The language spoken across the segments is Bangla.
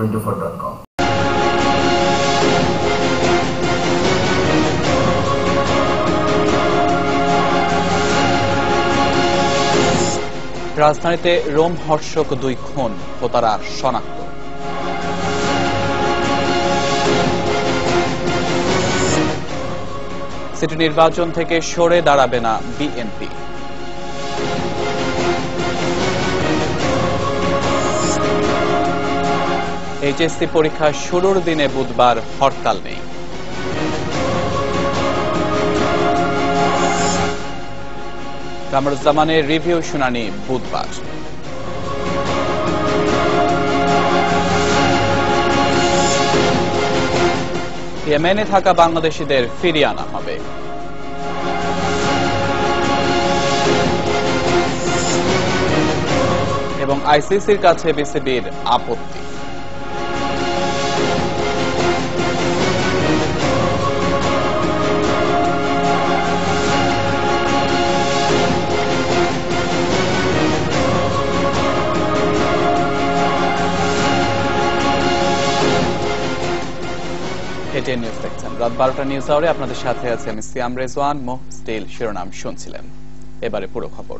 টোয়েন্টি রাজধানীতে রোম হর্ষক দুই খুন হোতারা শনাক্ত। সিটি নির্বাচন থেকে সরে দাঁড়াবে না বিএনপি। এইচএসসি পরীক্ষা শুরুর দিনে বুধবার হরতাল নেই। কামরুজ্জামানের রিভিউ শুনানি বুধবার। ইয়েমেনে থাকা বাংলাদেশিদের ফিরিয়ে আনা হবে। এবং আইসিসির কাছে বিসিবির আপত্তি। রাত বারোটা নিউজ আওয়ারে আপনাদের সাথে আছে আমি সিয়াম রেজওয়ান। মোহ স্টিল শিরোনাম শুনছিলেন। এবারে পুরো খবর।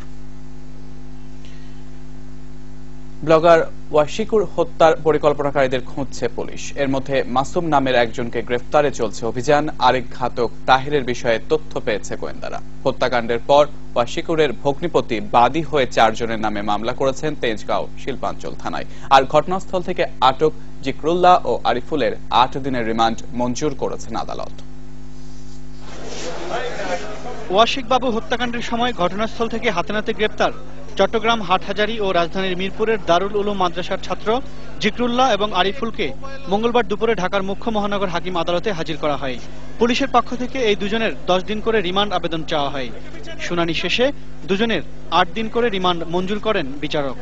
ব্লগার ওয়াশিকুর হত্যার পরিকল্পনাকারীদের খুঁজছে পুলিশ। এর মধ্যে মাসুম নামের একজনকে গ্রেফতারে চলছে অভিযান। আরেক ঘাতক তাহিরের বিষয়ে তথ্য পেয়েছে গোয়েন্দারা। হত্যাকাণ্ডের পর ওয়াশিকুরের ভগ্নিপতি বাদী হয়ে চারজনের নামে মামলা করেছেন তেজগাঁও শিল্পাঞ্চল থানায়। আর ঘটনাস্থল থেকে আটক জিকরুল্লাহ ও আরিফুলের আট দিনের রিমান্ড মঞ্জুর করেছেন আদালত। ওয়াশিক বাবু হত্যাকাণ্ডের সময় ঘটনাস্থল থেকে হাতে নাতে গ্রেপ্তার চট্টগ্রাম, হাটহাজারী ও রাজধানীর মিরপুরের দারুল উলুম মাদ্রাসার ছাত্র জিকরুল্লাহ এবং আরিফুলকে মঙ্গলবার দুপুরে ঢাকার মুখ্য মহানগর হাকিম আদালতে হাজির করা হয়। পুলিশের পক্ষ থেকে এই দুজনের দশ দিন করে রিমান্ড আবেদন চাওয়া হয়। শুনানি শেষে দুজনের আট দিন করে রিমান্ড মঞ্জুর করেন বিচারক।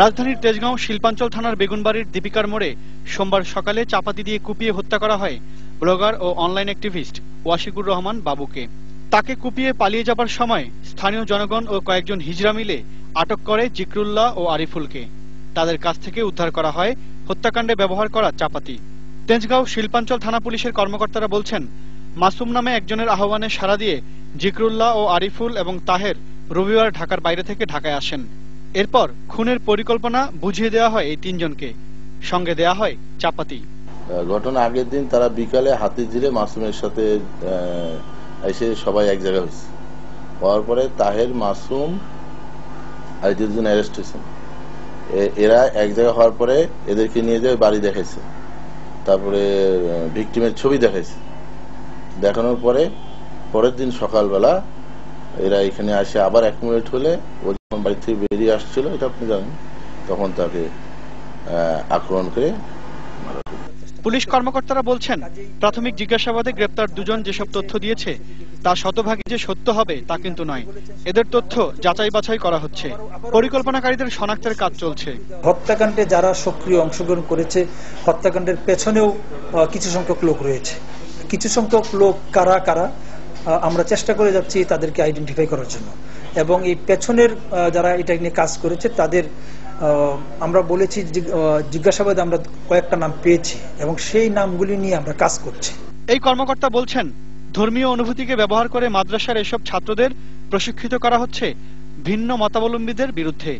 রাজধানীর তেজগাঁও শিল্পাঞ্চল থানার বেগুনবাড়ির দীপিকার মোড়ে সোমবার সকালে চাপাতি দিয়ে কুপিয়ে হত্যা করা হয় ব্লগার ও অনলাইন অ্যাক্টিভিস্ট ওয়াশিকুর রহমান বাবুকে। তাকে কুপিয়ে পালিয়ে যাবার সময় স্থানীয় জনগণ ও কয়েকজন হিজড়া মিলে আটক করে জিকরুল্লাহ ও আরিফুলকে। তাদের কাছ থেকে উদ্ধার করা হয় হত্যাকাণ্ডে ব্যবহার করা চাপাতি। তেজগাঁও শিল্পাঞ্চল থানা পুলিশের কর্মকর্তারা বলছেন, মাসুম নামে একজনের আহ্বানে সাড়া দিয়ে জিকরুল্লাহ ও আরিফুল এবং তাহের রবিবার ঢাকার বাইরে থেকে ঢাকায় আসেন। এরপর খুনের পরিকল্পনা বুঝিয়ে দেওয়া হয় এই তিনজনকে। সঙ্গে দেয়া হয় চাপাতি। ঘটনা আগের দিন তারা বিকালে হাতি জিরে মাসুমের সাথে এসে সবাই এক জায়গায় হয়েছে। হওয়ার পরে তাহের, মাসুম আর দুজন অ্যারেস্ট হয়েছেন। এরা এক জায়গায় হওয়ার পরে এদেরকে নিয়ে যায় বাড়ি দেখাইছে। তারপরে ভিকটিমের ছবি দেখাইছে। দেখানোর পরে, পরের দিন সকালবেলা এরা এখানে আসে আবার এক মিনিট হলে ও যখন বাড়ি থেকে বেরিয়ে আসছিল এটা আপনি জানেন তখন তাকে আক্রমণ করে পুলিশ কর্মকর্তারা বলছেন প্রাথমিক জিজ্ঞাসাবাদে গ্রেপ্তার দুজন যেসব তথ্য দিয়েছে তা শতভাগী যে সত্য হবে তা কিন্তু নয়। এদের তথ্য যাচাই বাছাই করা হচ্ছে। পরিকল্পনাকারীদের শনাক্তের কাজ চলছে। হত্যাকাণ্ডে যারা সক্রিয় অংশগ্রহণ করেছে হত্যাকাণ্ডের পেছনেও কিছু সংখ্যক লোক রয়েছে। কিছু সংখ্যক লোক কারা কারা? আমরা চেষ্টা করে যাচ্ছি তাদেরকে আইডেন্টিফাই করার জন্য। এবং এই পেছনের যারা এটা নিয়ে কাজ করেছে, তাদের আমরা বলেছি জিজ্ঞাসাবাদে আমরা কয়েকটা নাম পেয়েছি এবং সেই নামগুলি নিয়ে আমরা কাজ করছি। এই কর্মকর্তা বলছেন, ধর্মীয় অনুভূতিকে ব্যবহার করে মাদ্রাসার এসব ছাত্রদের প্রশিক্ষিত করা হচ্ছে ভিন্ন মতাবলম্বীদের বিরুদ্ধে,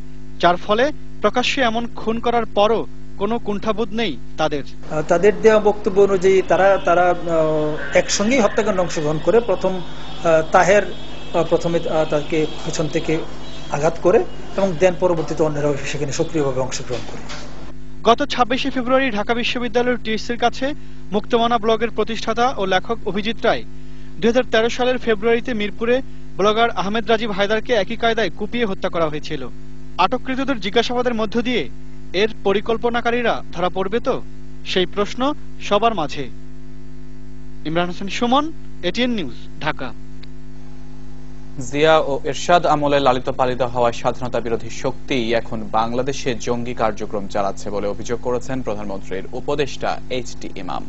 যার ফলে প্রকাশ্যে এমন খুন করার পরও কোনো কুণ্ঠাবোধ নেই তাদের। তাদের দেওয়া বক্তব্য অনুযায়ী তারা তারা একসঙ্গেই হত্যাকাণ্ড অংশগ্রহণ করে প্রথম তাহের প্রথমে তাকে পেছন থেকে আঘাত করে এবং দেন পরবর্তীতে অন্যরা সেখানে সক্রিয়ভাবে অংশগ্রহণ করে। গত ছাব্বিশে ফেব্রুয়ারি ঢাকা বিশ্ববিদ্যালয়ের টিএসসির কাছে মুক্তমানা ব্লগের প্রতিষ্ঠাতা ও লেখক অভিজিৎ রায় দুই হাজার তেরো সালের ফেব্রুয়ারিতে মিরপুরে ব্লগার আহমেদ রাজীব হায়দারকে একই কায়দায় কুপিয়ে হত্যা করা হয়েছিল। আটককৃতদের জিজ্ঞাসাবাদের মধ্য দিয়ে এর পরিকল্পনাকারীরা ধরা পড়বে তো? সেই প্রশ্ন সবার মাঝে। Imran Hossain, Sumon, ATN news, Dhaka. Zia ও এরশাদ আমলে লালিত পালিত হওয়া স্বাধীনতা বিরোধী শক্তি এখন বাংলাদেশে জঙ্গি কার্যক্রম চালাচ্ছে বলে অভিযোগ করেছেন প্রধানমন্ত্রীর উপদেষ্টা এইচ টি ইমাম।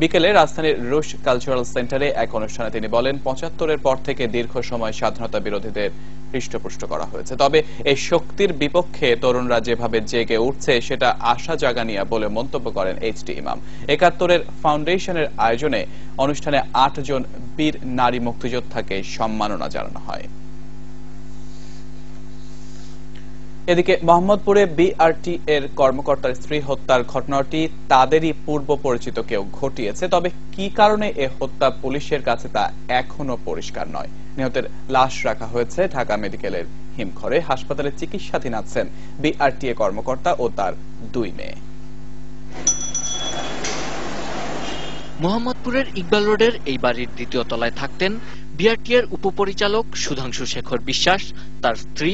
বিকেলে রাজধানীর রুশ কালচারাল সেন্টারে এক অনুষ্ঠানে তিনি বলেন, পঁচাত্তরের পর থেকে দীর্ঘ সময় স্বাধীনতা বিরোধীদের হৃষ্টপুষ্ট করা হয়েছে। তবে এই শক্তির বিপক্ষে তরুণরা যেভাবে জেগে উঠছে, সেটা আশা জাগানিয়া বলে মন্তব্য করেন এইচ টি ইমাম। একাত্তরের ফাউন্ডেশনের আয়োজনে অনুষ্ঠানে আট জন বীর নারী মুক্তিযোদ্ধাকে সম্মাননা জানানো হয়। এদিকে মোহাম্মদপুরে বিআরটি এর কর্মকর্তার স্ত্রী হত্যার ঘটনাটি তাদেরই পূর্ব পরিচিত কেউ ঘটিয়েছে, তবে কি কারণে এ হত্যা পুলিশের কাছে তা এখনও পরিষ্কার নয়? নিহতের লাশ রাখা হয়েছে ঢাকা মেডিকেলের হিমঘরে, হাসপাতালে চিকিৎসাধীন আছেন বিআরটিএ কর্মকর্তা ও তার দুই মেয়ে। মোহাম্মদপুরের ইকবাল রোডের এই বাড়ির দ্বিতীয় তলায় থাকতেন বিআরটিএর উপপরিচালক সুধাংশু শেখর বিশ্বাস, তার স্ত্রী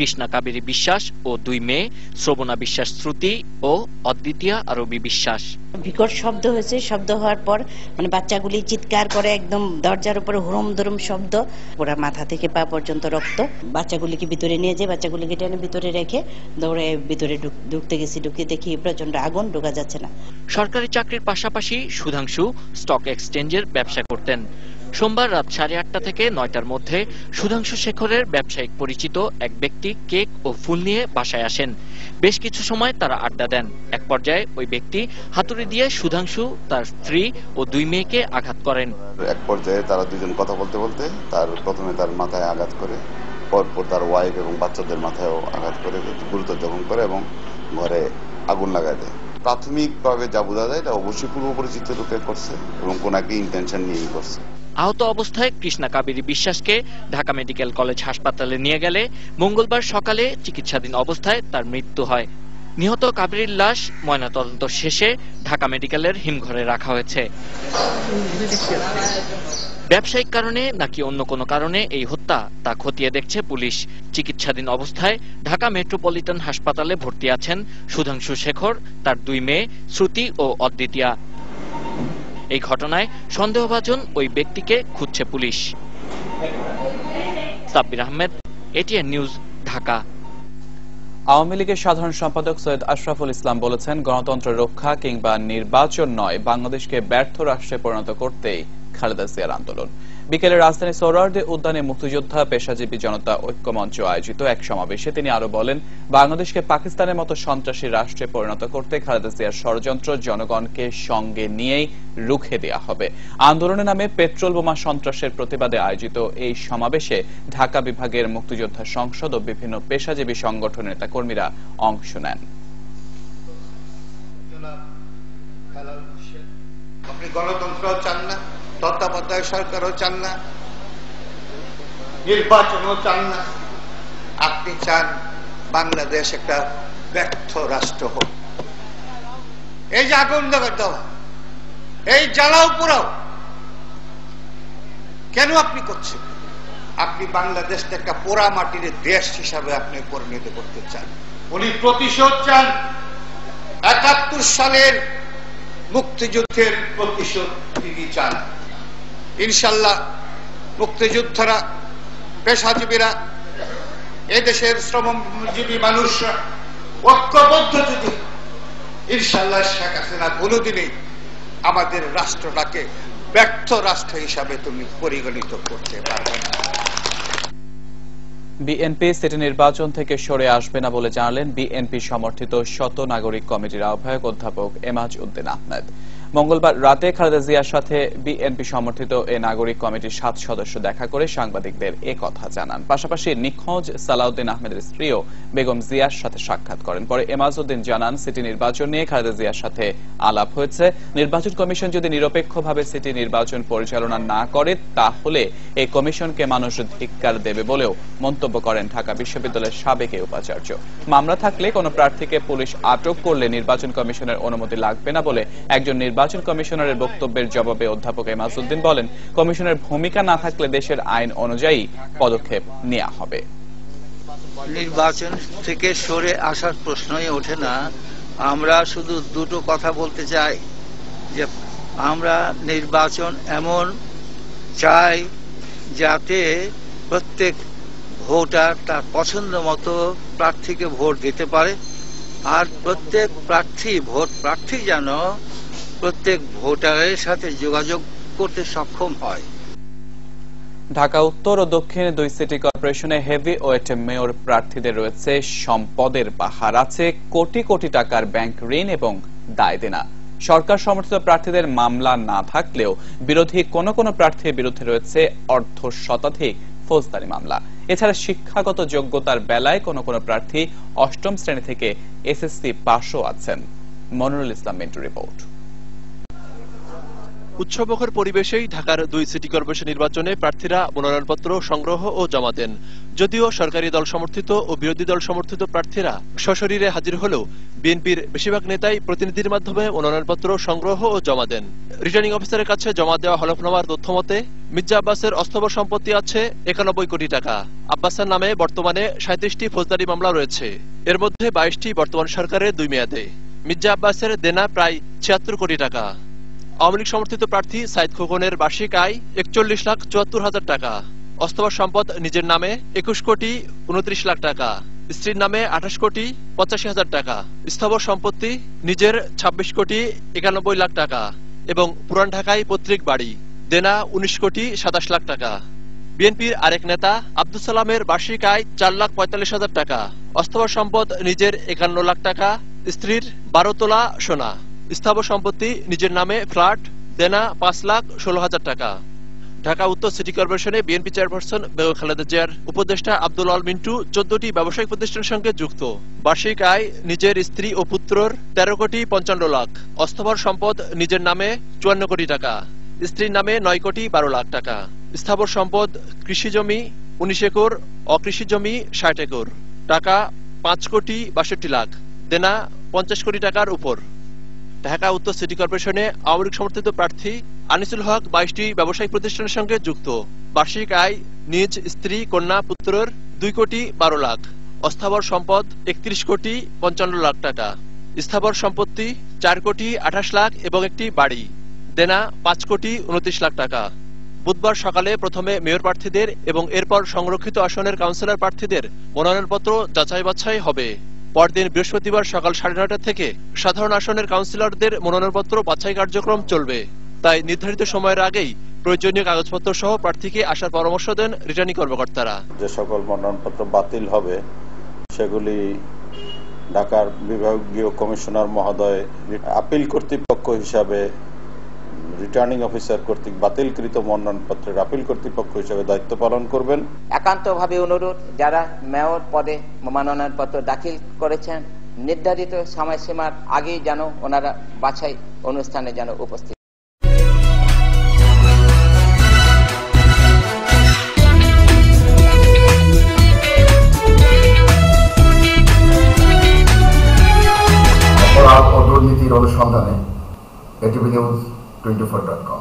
কৃষ্ণা কাবেরী বিশ্বাস ও দুই মেয়ে শ্রবণা বিশ্বাস শ্রুতি ও অদ্বিতীয়া আরবি বিশ্বাস। বিকট শব্দ হয়েছে। শব্দ হওয়ার পর মানে বাচ্চাগুলি চিৎকার করে একদম দরজার উপরে হুরম ধরম শব্দ। ওরা মাথা থেকে পা পর্যন্ত রক্ত। বাচ্চাগুলিকে ভিতরে নিয়ে যায় বাচ্চাগুলিকে টেনে ভিতরে রেখে দৌড়ে ভিতরে ঢুক- ঢুকতে গেছি। ঢুকে দেখি প্রচণ্ড আগুন ঢোকা যাচ্ছে না। সরকারি চাকরির পাশাপাশি সুধাংশু স্টক এক্সচেঞ্জের ব্যবসা করতেন। সোমবার রাত সাড়ে আটটা থেকে নয়টার মধ্যে সুধাংশু শেখরের ব্যবসায়িক পরিচিত এক ব্যক্তি কেক ও ফুল নিয়ে বাসায় আসেন। বেশ কিছু সময় তারা আড্ডা দেন। এক পর্যায়ে ওই ব্যক্তি হাতুড়ি দিয়ে সুধাংশু, তার স্ত্রী ও দুই মেয়েকে আঘাত করেন। এক পর্যায়ে তারা দুজন কথা বলতে বলতে তার প্রথমে তার মাথায় আঘাত করে, পরপর তার ওয়াইফ এবং বাচ্চাদের মাথায়ও আঘাত করে, গুরুতর জখম করে এবং ঘরে আগুন লাগায় দেয়। প্রাথমিকভাবে যা বোঝা যায় এটা অবশ্যই পূর্ব পরিচিত লোকে করছে এবং কোন একটা ইন্টেনশন নিয়েই করছে। আহত অবস্থায় কৃষ্ণা কাবেরী বিশ্বাসকে ঢাকা মেডিকেল কলেজ হাসপাতালে নিয়ে গেলে মঙ্গলবার সকালে চিকিৎসাধীন অবস্থায় তার মৃত্যু হয়। নিহত কাবেরীর লাশ ময়নাতদন্ত শেষে ঢাকা মেডিকেলের হিমঘরে রাখা হয়েছে। ব্যবসায়িক কারণে নাকি অন্য কোনো কারণে এই হত্যা তা খতিয়ে দেখছে পুলিশ। চিকিৎসাধীন অবস্থায় ঢাকা মেট্রোপলিটন হাসপাতালে ভর্তি আছেন সুধাংশু শেখর, তার দুই মেয়ে, শ্রুতি ও অদ্বিতীয়া। এই ঘটনায় সন্দেহভাজন ওই ব্যক্তিকে খুঁজছে police. Sabbir Ahmed, ATN news, Dhaka. Awami লীগের সাধারণ সম্পাদক সৈয়দ আশরাফুল ইসলাম বলেছেন গণতন্ত্র রক্ষা কিংবা নির্বাচন নয়, বাংলাদেশকে ব্যর্থ রাষ্ট্রে পরিণত করতেই খালেদা জিয়ার আন্দোলন। বিকেলে রাজধানী সোহরাওয়ার্দী উদ্যানে মুক্তিযোদ্ধা, পেশাজীবী জনতা ঐক্যমঞ্চ আয়োজিত এক সমাবেশে তিনি আরও বলেন, বাংলাদেশকে পাকিস্তানের মতো সন্ত্রাসী রাষ্ট্রে পরিণত করতে খালেদা জিয়ার ষড়যন্ত্র জনগণকে সঙ্গে নিয়েই রুখে দেওয়া হবে। আন্দোলনের নামে পেট্রোল বোমা সন্ত্রাসের প্রতিবাদে আয়োজিত এই সমাবেশে ঢাকা বিভাগের মুক্তিযোদ্ধা সংসদ ও বিভিন্ন পেশাজীবী সংগঠনের নেতাকর্মীরা অংশ নেন। আপনি গণতন্ত্রও চান না? তত্ত্বাবধায়ক সরকারও চান না, নির্বাচনও চান না। আপনি চান বাংলাদেশ একটা ব্যর্থ রাষ্ট্র হোক। এই যে আগুন দেওয়া দেওয়া এই জ্বালাও পোড়াও, কেন আপনি করছেন? আপনি বাংলাদেশকে একটা পোড়া মাটির দেশ হিসাবে আপনি পরিণত করতে চান। উনি প্রতিশোধ চান। একাত্তর সালের মুক্তিযুদ্ধের প্রতিশোধ তিনি চান। ইনশাল্লাহ মুক্তিযোদ্ধারা, পেশাজীবীরা, এদেশের শ্রমজীবী মানুষরা, ঐক্যবদ্ধ যদি ইনশাল্লাহ শেখ হাসিনা কোনোদিনই আমাদের রাষ্ট্রটাকে ব্যর্থ রাষ্ট্র হিসাবে তুমি পরিগণিত করতে পারবে না। বিএনপি সিটি নির্বাচন থেকে সরে আসবে না বলে জানালেন বিএনপি সমর্থিত শত নাগরিক কমিটির আহ্বায়ক অধ্যাপক এমাজ উদ্দিন আহমেদ। মঙ্গলবার রাতে খালেদা জিয়ার সাথে বিএনপি সমর্থিত এ নাগরিক কমিটির সাত সদস্য দেখা করে সাংবাদিকদের এ কথা জানান। পাশাপাশি নিখোঁজ সালাউদ্দিন আহমেদের স্ত্রীও বেগম জিয়ার সাথে সাক্ষাৎ করেন। পরে এমাজ উদ্দিন জানান, সিটি নির্বাচন নিয়ে খালেদা জিয়ার সাথে আলাপ হয়েছে। নির্বাচন কমিশন যদি নিরপেক্ষভাবে সিটি নির্বাচন পরিচালনা না করে, তাহলে এই কমিশনকে মানুষ ধিক্কার দেবে বলেও মন্তব্য করেন ঢাকা বিশ্ববিদ্যালয়ের সাবেক উপাচার্য। মামলা থাকলে কোনো প্রার্থীকে পুলিশ আটক করলে নির্বাচন কমিশনের অনুমতি লাগবে না বলে একজন নির্বাচন কমিশনারের বক্তব্যের জবাবে অধ্যাপক এমাজউদ্দিন বলেন, কমিশনের ভূমিকা না থাকলে দেশের আইন অনুযায়ী পদক্ষেপ নেওয়া হবে। নির্বাচন থেকে সরে আসার প্রশ্নই ওঠে না। আমরা শুধু দুটো কথা বলতে চাই, যে আমরা নির্বাচন এমন চাই যাতে প্রত্যেক ভোটার তার পছন্দ মতো প্রার্থীকে ভোট দিতে পারে, আর প্রত্যেক প্রার্থী ভোট প্রার্থী যেন প্রত্যেক ভোটারের সাথে যোগাযোগ করতে সক্ষম হয়। ঢাকা, উত্তর ও দক্ষিণে দুই সিটি কর্পোরেশনে হেভি ওয়েট মেয়র প্রার্থীদের রয়েছে সম্পদের পাহাড় আছে, কোটি কোটি টাকার ব্যাংক ঋণ এবং দায় দেনা। সরকার সমর্থিত প্রার্থীদের মামলা না থাকলেও বিরোধী কোন কোন প্রার্থীর বিরুদ্ধে রয়েছে অর্ধ শতাধিক ফৌজদারি মামলা। এছাড়া শিক্ষাগত যোগ্যতার বেলায় কোন কোন প্রার্থী অষ্টম শ্রেণি থেকে এসএসসি পাশও আছেন। মনিরুল ইসলাম মিন্টু রিপোর্ট। উৎসবমুখর পরিবেশেই ঢাকার দুই সিটি কর্পোরেশন নির্বাচনে প্রার্থীরা মনোনয়নপত্র সংগ্রহ ও জমা দেন। যদিও সরকারি দল সমর্থিত ও বিরোধী দল সমর্থিত প্রার্থীরা সশরীরে হাজির হলেও বিএনপির বেশিরভাগ নেতাই প্রতিনিধির মাধ্যমে মনোনয়নপত্র সংগ্রহ ও জমা দেন। রিটার্নিং অফিসারের কাছে জমা দেওয়া হলফনামার তথ্য মতে, মির্জা আব্বাসের অস্তবর সম্পত্তি আছে একানব্বই কোটি টাকা। আব্বাসের নামে বর্তমানে সাঁত্রিশটি ফৌজদারি মামলা রয়েছে। এর মধ্যে বাইশটি বর্তমান সরকারের দুই মেয়াদে। মির্জা আব্বাসের দেনা প্রায় ছিয়াত্তর কোটি টাকা। আওয়ামী লীগ সমর্থিত প্রার্থী সাইদ খোকনের বার্ষিক আয় একচল্লিশ লাখ চুয়াত্তর হাজার টাকা। অস্তবর সম্পদ নিজের নামে একুশ কোটি উনত্রিশ লাখ টাকা। স্ত্রীর নামে আঠাশ কোটি পঁচাশি হাজার টাকা। স্থাবর সম্পত্তি নিজের ছাব্বিশ কোটি একানব্বই লাখ টাকা এবং পুরান ঢাকায় পৈতৃক বাড়ি। দেনা উনিশ কোটি সাতাশ লাখ টাকা। বিএনপির আরেক নেতা আব্দুল সালামের বার্ষিক আয় চার লাখ পঁয়তাল্লিশ হাজার টাকা। অস্থাবর সম্পদ নিজের একান্ন লাখ টাকা। স্ত্রীর বারো তোলা সোনা। স্থাবর সম্পত্তি, নিজের নামে ফ্ল্যাট, দেনা পাঁচ লাখ ষোলো হাজার টাকা। ঢাকা উত্তর সিটি কর্পোরেশনে বিএনপি চেয়ারপারসন বেগম খালেদা জিয়ার উপদেষ্টা আব্দুল আল মিন্টু চোদ্দটি ব্যবসায়িক প্রতিষ্ঠানের সঙ্গে যুক্ত। বার্ষিক আয় নিজের স্ত্রী ও পুত্রর তেরো কোটি পঞ্চান্ন লাখ। অস্থবর সম্পদ নিজের নামে চুয়ান্ন কোটি টাকা। স্ত্রীর নামে নয় কোটি বারো লাখ টাকা। স্থাবর সম্পদ কৃষি জমি উনিশ একর, অকৃষি জমি ষাট একর। টাকা পাঁচ কোটি বাষট্টি লাখ। দেনা পঞ্চাশ কোটি টাকার উপর। ঢাকা উত্তর সিটি কর্পোরেশনে আওয়ামী লীগ সমর্থিত প্রার্থী আনিসুল হক বাইশটি ব্যবসায়িক প্রতিষ্ঠানের সঙ্গে যুক্ত। বার্ষিক আয় নিজ স্ত্রী, কন্যা, পুত্রের দুই কোটি বারো লাখ। অস্থাবর সম্পদ একত্রিশ কোটি পঞ্চান্ন লাখ টাকা। স্থাবর সম্পত্তি চার কোটি আঠাশ লাখ এবং একটি বাড়ি। দেনা পাঁচ কোটি উনত্রিশ লাখ টাকা। বুধবার সকালে প্রথমে মেয়র প্রার্থীদের এবং এরপর সংরক্ষিত আসনের কাউন্সিলর প্রার্থীদের মনোনয়নপত্র যাচাই বাছাই হবে। পরদিন বৃহস্পতিবার সকাল সাড়ে নয়টা থেকে সাধারণ আসনের কাউন্সিলরদের মনোনয়নপত্র বাছাই কার্যক্রম চলবে। তাই নির্ধারিত সময়ের আগেই প্রয়োজনীয় কাগজপত্র সহ প্রার্থীকে আসার পরামর্শ দেন রিটার্নিং কর্মকর্তারা। যে সকল মনোনয়নপত্র বাতিল হবে, সেগুলি ঢাকার বিভাগীয় কমিশনার মহোদয়, আপিল কর্তৃপক্ষ হিসাবে রিটার্নিং অফিসার কর্তৃক বাতিলকৃত মনোনয়নপত্রের আপিল কর্তৃপক্ষ হিসেবে দায়িত্ব পালন করবেন। একান্তভাবে অনুরোধ, যারা মেয়র পদে মনোনয়নপত্র দাখিল করেছেন, নির্ধারিত সময়সীমার আগেই যেন ওনারা বাছাই অনুষ্ঠানে যেন উপস্থিত 24.com.